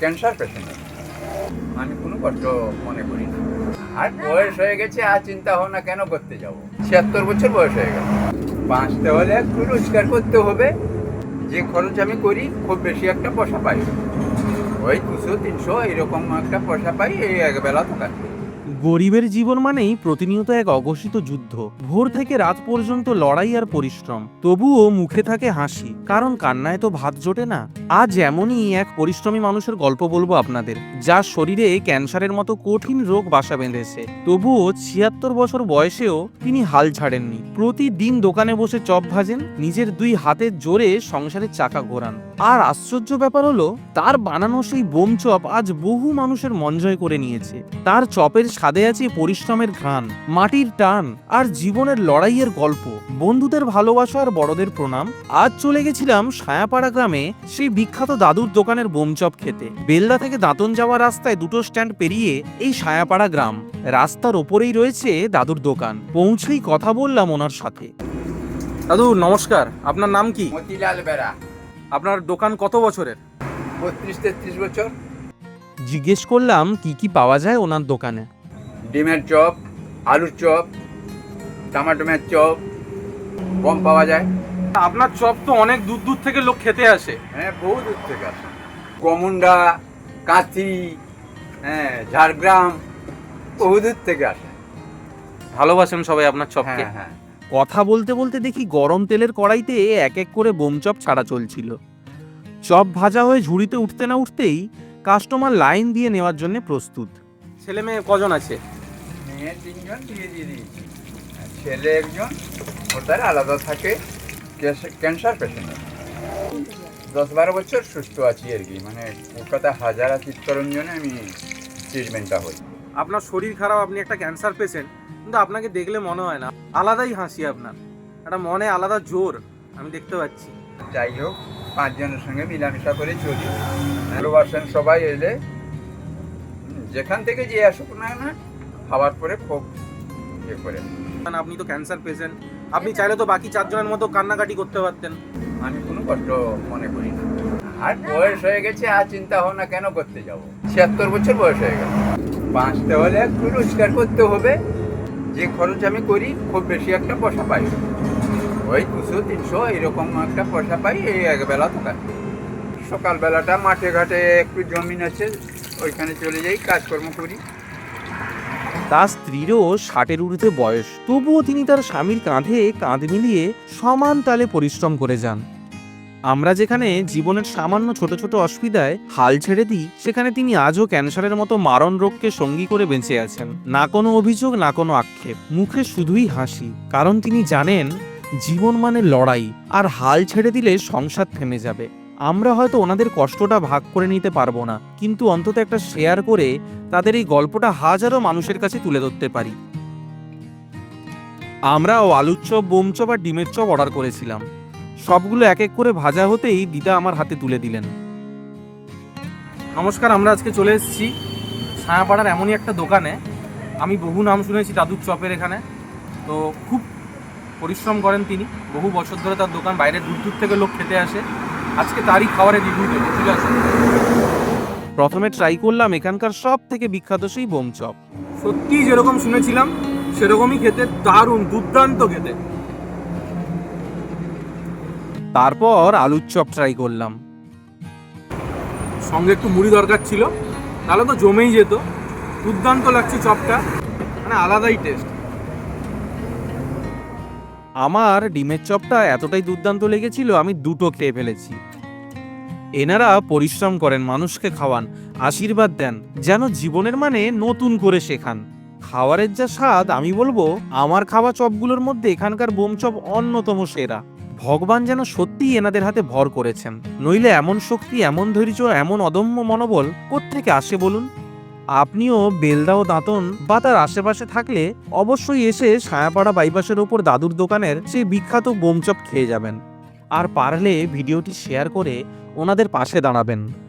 Cancer patient আমি কোনো কষ্ট মনে করি না। আর বয়স হয়ে গেছে, আর চিন্তা ভাবনা কেন করতে যাব? ছিয়াত্তর বছর বয়স হয়ে গেল। বাঁচতে হলে একটু রোজগার করতে হবে। যে খরচ আমি করি, খুব বেশি একটা পয়সা পাই ওই দুশো, তিনশো, এরকম একটা পয়সা পাই, এই একবেলা তো কাটে গরিবের জীবন মানেই প্রতিনিয়ত এক অঘোষিত যুদ্ধ। ভোর থেকে রাত পর্যন্ত লড়াই আর পরিশ্রম। তবুও মুখে থাকে হাসি, কারণ কান্নায় তো ভাত জোটে না। আজ এমনই এক পরিশ্রমী মানুষের গল্প বলব আপনাদের যার শরীরে ক্যান্সারের মতো কঠিন রোগ বাসা বেঁধেছে। তবুও ছিয়াত্তর বছর বয়সেও তিনি হাল ছাড়েননি। প্রতিদিন দোকানে বসে চপ ভাজেন, নিজের দুই হাতের জোরে সংসারের চাকা ঘোরান। আর আশ্চর্য ব্যাপার হলো তার বানানো সেই বোম চপ আজ বহু মানুষের মন জয় করে নিয়েছে। তার চপের স্বাদে আছে পরিশ্রমের ঘ্রাণ মাটির টান আর জীবনের লড়াইয়ের গল্প। বন্ধুদের ভালোবাসা আর বড়দের প্রণাম। আজ চলে গেছিলাম সায়াপাড়া গ্রামে সেই বিখ্যাত দাদুর দোকানের বোম চপ খেতে। বেলদা থেকে দাঁতন যাওয়ার রাস্তায় দুটো স্ট্যান্ড পেরিয়ে এই সায়াপাড়া গ্রাম। রাস্তার ওপরেই রয়েছে দাদুর দোকান। পৌঁছেই কথা বললাম ওনার সাথে। দাদু নমস্কার। আপনার নাম কি? মতিলাল বেড়া। আপনার দোকান কত বছরের? বত্রিশ তেত্রিশ বছর। জিজ্ঞেস করলাম কি কি পাওয়া যায় ওনার দোকানে? ডিমের চপ আলুর চপ টমাটোমের চপ কম পাওয়া যায়। আপনার চপ তো অনেক দূর দূর থেকে লোক খেতে আসে। হ্যাঁ বহু দূর থেকে আসে। কমুন্ডা কাঁথি হ্যাঁ ঝাড়গ্রাম বহু দূর থেকে আসে। ভালোবাসেন সবাই আপনার চপকে। হ্যাঁ হ্যাঁ। কথা বলতে বলতে দেখি গরম তেলের কড়াইতে এক এক করে বোমচপ ছাড়া চলছিল। চপ ভাজা হয়ে ঝুড়িতে উঠতে না উঠতেই কাস্টমার লাইন দিয়ে নেওয়ার জন্য প্রস্তুত। ছেলে মেয়ে কজন আছে? মেয়ে তিনজন দিয়ে দিয়ে দিয়েছি ছেলে একজন ওটার আলাদা থাকে ক্যান্সার পেশেন্ট। দশ বারো বছর সুস্থ আছি আর কি মানে কলকাতা হাজারা চিত্তরঞ্জনে আমি ট্রিটমেন্টটা হই। আপনার শরীর খারাপ আপনি একটা ক্যান্সার পেশেন্ট কিন্তু আপনাকে দেখলে মনে হয় না। আলাদাই হাসি আপনার। একটা মনে আলাদা জোর আমি দেখতে পাচ্ছি। যাই হোক পাঁচজনের সঙ্গে মিলামিশা করে চলি। ভালোবাসেন সবাই এলে যেখান থেকে যে আসুক না না খাওয়ার পরে খুব ইয়ে করে। কারণ আপনি তো ক্যান্সার পেশেন্ট আপনি চাইলে তো বাকি চারজনের মতো কান্নাকাটি করতে পারতেন। আমি কোনো কষ্ট মনে করি না। আর বয়স হয়ে গেছে, আর চিন্তা ভাবনা কেন করতে যাব? ছিয়াত্তর বছর বয়স হয়ে গেল। বাঁচতে হলে একটু রোজগার করতে হবে। যে খরচ আমি করি, খুব বেশি একটা পয়সা পাই ওই দুশো, তিনশো, এরকম একটা পয়সা পাই, এই একবেলা তো সকালবেলাটা মাঠে ঘাটে একটু জমিন আছে, ওইখানে চলে যাই, কাজকর্ম করি। তার স্ত্রীরও ষাটের ঊর্ধ্বে বয়স। তবুও তিনি তার স্বামীর কাঁধে কাঁধ মিলিয়ে সমান তালে পরিশ্রম করে যান। আমরা যেখানে জীবনের সামান্য ছোট ছোট অসুবিধায় হাল ছেড়ে দিই, সেখানে তিনি আজও ক্যান্সারের মতো মারণ রোগকে সঙ্গী করে বেঁচে আছেন। না কোনো অভিযোগ, না কোনো আক্ষেপ। মুখে শুধুই হাসি, কারণ তিনি জানেন জীবন মানে লড়াই, আর হাল ছেড়ে দিলে সংসার থেমে যাবে। আমরা হয়তো ওনাদের কষ্টটা ভাগ করে নিতে পারব না, কিন্তু অন্তত একটা শেয়ার করে তাদের এই গল্পটা হাজারো মানুষের কাছে তুলে ধরতে পারি। আমরাও আলুর চপ, বোম চপ আর ডিমের চপ অর্ডার করেছিলাম। সবগুলো এক এক করে ভাজা হতেই দিদা আমার হাতে তুলে দিলেন। নমস্কার, আমরা আজকে চলে এসেছি ছায়াপাড়ার এমনই একটা দোকানে। আমি বহু নাম শুনেছি দাদুর চপের এখানে। তো খুব পরিশ্রম করেন তিনি। বহু বছর ধরে তার দোকান বাইরে দূর দূর থেকে লোক খেতে আসে। আজকে তারই খাবারের রিভিউ ঠিক আছে? প্রথমে ট্রাই করলাম এখানকার সব থেকে বিখ্যাত সেই বোম চপ। সত্যি যেরকম শুনেছিলাম, সেরকমই খেতে দারুণ, দুর্দান্ত খেতে। তারপর আলুর চপ ট্রাই করলাম। সঙ্গে একটু মুড়ি দরকার ছিল তাহলে তো জমেই যেত। দুর্দান্ত লাগছে চপটা মানে আলাদাই টেস্ট আমার ডিমের চপটা এতটাই দুর্দান্ত লেগেছিল আমি দুটো খেয়ে ফেলেছি। এনারা পরিশ্রম করেন মানুষকে খাওয়ান আশীর্বাদ দেন যেন জীবনের মানে নতুন করে শেখান। খাওয়ারের যা স্বাদ আমি বলব আমার খাওয়া চপগুলোর মধ্যে এখানকার বোম চপ অন্যতম সেরা। ভগবান যেন সত্যিই এনাদের হাতে ভর করেছেন। নইলে এমন শক্তি, এমন ধৈর্য, এমন অদম্য মনোবল কোত্থেকে আসে বলুন? আপনিও বেলদাও দাঁতন বা তার আশেপাশে থাকলে অবশ্যই এসে ছায়াপাড়া বাইপাসের ওপর দাদুর দোকানের সেই বিখ্যাত বোমচপ খেয়ে যাবেন। আর পারলে ভিডিওটি শেয়ার করে ওনাদের পাশে দাঁড়াবেন।